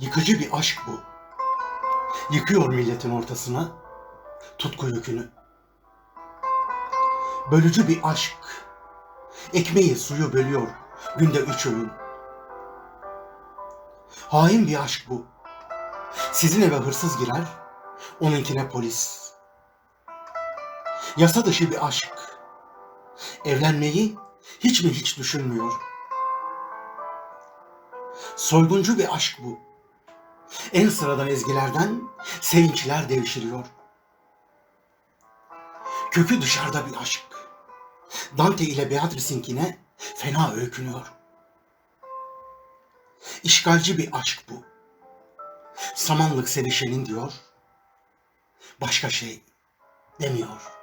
Yıkıcı bir aşk bu. Yıkıyor milletin ortasına tutku yükünü. Bölücü bir aşk. Ekmeği suyu bölüyor günde üç öğün. Hain bir aşk bu. Sizin eve hırsız girer, onunkine polis. Yasa dışı bir aşk. Evlenmeyi hiç mi hiç düşünmüyor. Soyguncu bir aşk bu. En sıradan ezgilerden sevinçler devşiriyor. Kökü dışarıda bir aşk. Dante ile Beatrice'inkine fena öykünüyor. İşgalci bir aşk bu. Samanlık sevişenin diyor. Başka şey demiyor.